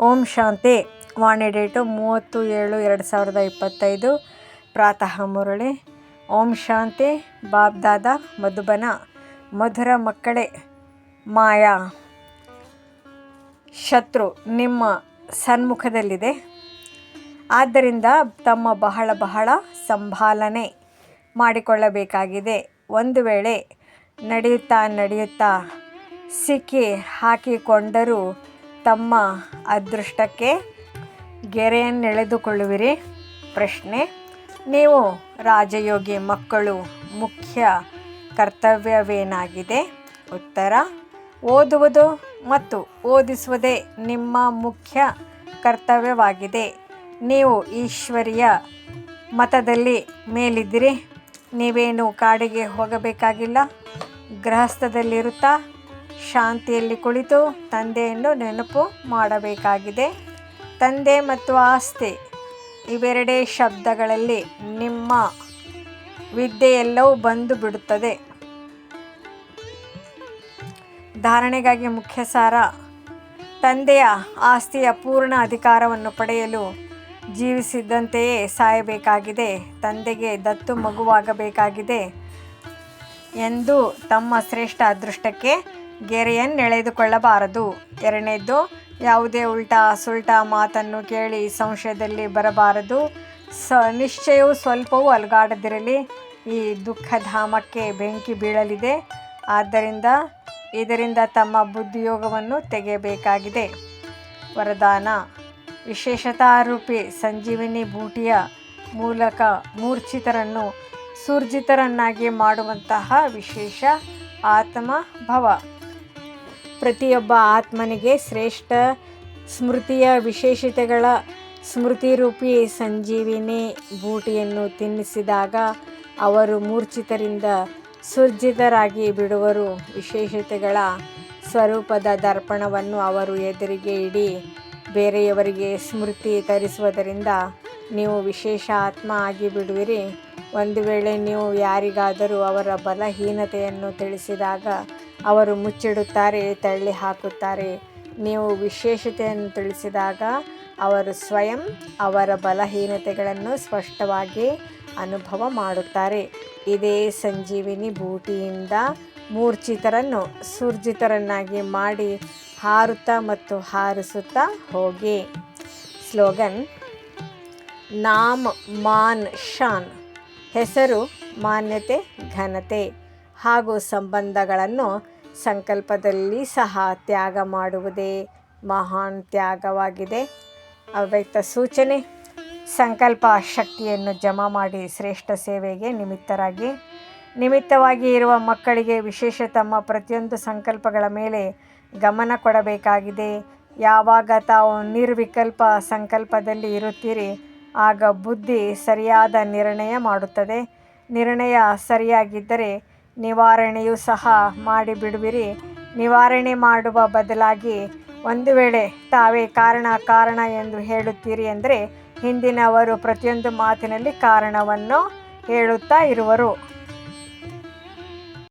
ಓಂ ಶಾಂತಿ. ವಾಣಿ date ಮೂವತ್ತು ಏಳು ಎರಡು ಸಾವಿರದ ಇಪ್ಪತ್ತೈದು. ಪ್ರಾತಃ ಮುರಳಿ. ಓಂ ಶಾಂತಿ ಬಾಬ್ದಾದ ಮಧುಬನ, ಮಧುರ ಮಕ್ಕಳೇ, ಮಾಯಾ. ಶತ್ರು ನಿಮ್ಮ ಸನ್ಮುಖದಲ್ಲಿದೆ. ಆದ್ದರಿಂದ ತಮ್ಮ ಬಹಳ ಬಹಳ ಸಂಭಾಲನೆ ಮಾಡಿಕೊಳ್ಳಬೇಕಾಗಿದೆ. ಒಂದು ವೇಳೆ ನಡೆಯುತ್ತಾ ನಡೆಯುತ್ತಾ ಸಿಕ್ಕಿ ಹಾಕಿಕೊಂಡರೂ ತಮ್ಮ ಅದೃಷ್ಟಕ್ಕೆ ಗೆರೆಯನ್ನೆಳೆದುಕೊಳ್ಳುವಿರಿ. ಪ್ರಶ್ನೆ, ನೀವು ರಾಜಯೋಗಿ ಮಕ್ಕಳು ಮುಖ್ಯ ಕರ್ತವ್ಯವೇನಾಗಿದೆ? ಉತ್ತರ, ಓದುವುದು ಮತ್ತು ಓದಿಸುವುದೇ ನಿಮ್ಮ ಮುಖ್ಯ ಕರ್ತವ್ಯವಾಗಿದೆ. ನೀವು ಈಶ್ವರಿಯ ಮತದಲ್ಲಿ ಮೇಲಿದ್ದೀರಿ. ನೀವೇನು ಕಾಡಿಗೆ ಹೋಗಬೇಕಾಗಿಲ್ಲ. ಗೃಹಸ್ಥದಲ್ಲಿರುತ್ತಾ ಶಾಂತಿಯಲ್ಲಿ ಕುಳಿತು ತಂದೆಯನ್ನು ನೆನಪು ಮಾಡಬೇಕಾಗಿದೆ. ತಂದೆ ಮತ್ತು ಆಸ್ತಿ ಇವೆರಡೇ ಶಬ್ದಗಳಲ್ಲಿ ನಿಮ್ಮ ವಿದ್ಯೆಯೆಲ್ಲವೂ ಬಂದು ಬಿಡುತ್ತದೆ. ಧಾರಣೆಗಾಗಿ ಮುಖ್ಯ ಸಾರ ತಂದೆಯ ಆಸ್ತಿಯ ಪೂರ್ಣ ಅಧಿಕಾರವನ್ನು ಪಡೆಯಲು ಜೀವಿಸಿದ್ದಂತೆಯೇ ಸಾಯಬೇಕಾಗಿದೆ, ತಂದೆಗೆ ದತ್ತು ಮಗುವಾಗಬೇಕಾಗಿದೆ ಎಂದು ತಮ್ಮ ಶ್ರೇಷ್ಠ ಅದೃಷ್ಟಕ್ಕೆ ಗೆರೆಯನ್ನೆಳೆದುಕೊಳ್ಳಬಾರದು ಎರಡನೇದ್ದು, ಯಾವುದೇ ಉಲ್ಟಾ ಸುಲ್ಟಾ ಮಾತನ್ನು ಕೇಳಿ ಸಂಶಯದಲ್ಲಿ ಬರಬಾರದು. ಸ, ನಿಶ್ಚಯವು ಸ್ವಲ್ಪವೂ ಅಲುಗಾಡದಿರಲಿ. ಈ ದುಃಖಧಾಮಕ್ಕೆ ಬೆಂಕಿ ಬೀಳಲಿದೆ. ಆದ್ದರಿಂದ ಇದರಿಂದ ತಮ್ಮ ಬುದ್ಧಿಯೋಗವನ್ನು ತೆಗೆಯಬೇಕಾಗಿದೆ. ವರದಾನ ವಿಶೇಷತಾರೂಪಿ ಸಂಜೀವಿನಿ ಬೂಟಿಯ ಮೂಲಕ ಮೂರ್ಛಿತರನ್ನು ಸೂರ್ಜಿತರನ್ನಾಗಿ ಮಾಡುವಂತಹ ವಿಶೇಷ ಆತ್ಮ ಭವ ಪ್ರತಿಯೊಬ್ಬ ಆತ್ಮನಿಗೆ ಶ್ರೇಷ್ಠ ಸ್ಮೃತಿಯ ವಿಶೇಷತೆಗಳ ಸ್ಮೃತಿ ರೂಪಿ ಸಂಜೀವಿನಿ ಬೂಟಿಯನ್ನು ತಿನ್ನಿಸಿದಾಗ ಅವರು ಮೂರ್ಛಿತರಿಂದ ಸುರ್ಜಿತರಾಗಿ ಬಿಡುವರು. ವಿಶೇಷತೆಗಳ ಸ್ವರೂಪದ ದರ್ಪಣವನ್ನು ಅವರು ಎದುರಿಗೆ ಇಡಿ, ಬೇರೆಯವರಿಗೆ ಸ್ಮೃತಿ ತರಿಸುವುದರಿಂದ ನೀವು ವಿಶೇಷ ಆತ್ಮ ಆಗಿ ಬಿಡುವಿರಿ ಒಂದು ವೇಳೆ ನೀವು ಯಾರಿಗಾದರೂ ಅವರ ಬಲಹೀನತೆಯನ್ನು ತಿಳಿಸಿದಾಗ ಅವರು ಮುಚ್ಚಿಡುತ್ತಾರೆ, ತಳ್ಳಿ ಹಾಕುತ್ತಾರೆ. ನೀವು ವಿಶೇಷತೆಯನ್ನು ತಿಳಿಸಿದಾಗ ಅವರು ಸ್ವಯಂ ಅವರ ಬಲಹೀನತೆಗಳನ್ನು ಸ್ಪಷ್ಟವಾಗಿ ಅನುಭವ ಮಾಡುತ್ತಾರೆ. ಇದೇ ಸಂಜೀವಿನಿ ಬೂಟಿಯಿಂದ ಮೂರ್ಛಿತರನ್ನು, ಸುರ್ಜಿತರನ್ನಾಗಿ ಮಾಡಿ ಹಾರುತ್ತಾ ಮತ್ತು ಹಾರಿಸುತ್ತಾ ಹೋಗಿ. ಸ್ಲೋಗನ್, ನಾಮ್ ಮಾನ್ ಶಾನ್, ಹೆಸರು ಮಾನ್ಯತೆ ಘನತೆ. ಹಾಗೂ ಸಂಬಂಧಗಳನ್ನು ಸಂಕಲ್ಪದಲ್ಲಿ ಸಹ ತ್ಯಾಗ ಮಾಡುವುದೇ ಮಹಾನ್ ತ್ಯಾಗವಾಗಿದೆ. ಅವ್ಯಕ್ತ ಸೂಚನೆ, ಸಂಕಲ್ಪ ಶಕ್ತಿಯನ್ನು ಜಮಾ ಮಾಡಿ ಶ್ರೇಷ್ಠ ಸೇವೆಗೆ ನಿಮಿತ್ತರಾಗಿ. ನಿಮಿತ್ತವಾಗಿ ಇರುವ ಮಕ್ಕಳಿಗೆ ವಿಶೇಷ ತಮ್ಮ ಪ್ರತಿಯೊಂದು ಸಂಕಲ್ಪಗಳ ಮೇಲೆ ಗಮನ ಕೊಡಬೇಕಾಗಿದೆ. ಯಾವಾಗ ತಾವು ನಿರ್ವಿಕಲ್ಪ ಸಂಕಲ್ಪದಲ್ಲಿ ಇರುತ್ತೀರಿ, ಆಗ ಬುದ್ಧಿ ಸರಿಯಾದ ನಿರ್ಣಯ ಮಾಡುತ್ತದೆ. ನಿರ್ಣಯ ಸರಿಯಾಗಿದ್ದರೆ ನಿವಾರಣೆಯೂ ಸಹ ಮಾಡಿ ಬಿಡುವಿರಿ ನಿವಾರಣೆ ಮಾಡುವ ಬದಲಾಗಿ ಒಂದು ವೇಳೆ ತಾವೇ ಕಾರಣ ಕಾರಣ ಎಂದು ಹೇಳುತ್ತೀರಿ ಅಂದರೆ ಹಿಂದಿನವರು ಪ್ರತಿಯೊಂದು ಮಾತಿನಲ್ಲಿ ಕಾರಣವನ್ನು ಹೇಳುತ್ತಾ ಇರುವರು.